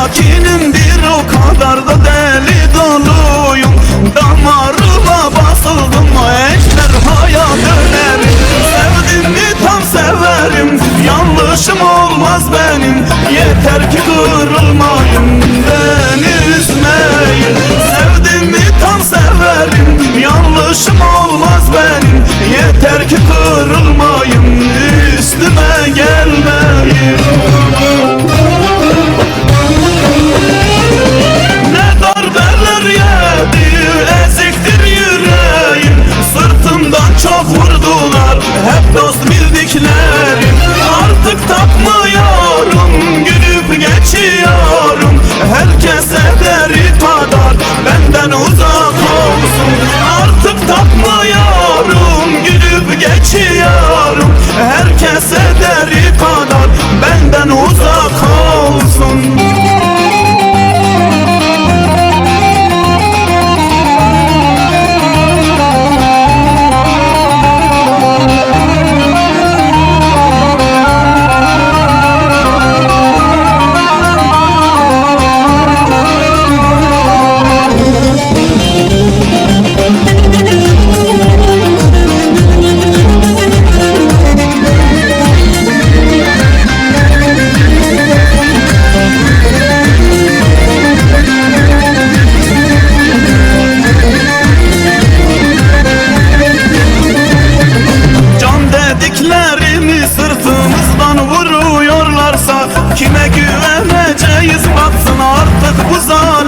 sakinimdir o kadar da deli doluyum. Damarıma basıldım o ejderhaya dönerim. Sevdim mi? Tam severim. Yanlışım olmaz benim. Yeter ki kırılmayın. Beni üzmeyin Sevdim mi? Tam severim. Yanlışım olmaz benim. Yeter ki kırılmayın. Üstüme gelmeyin. Thank you. 我操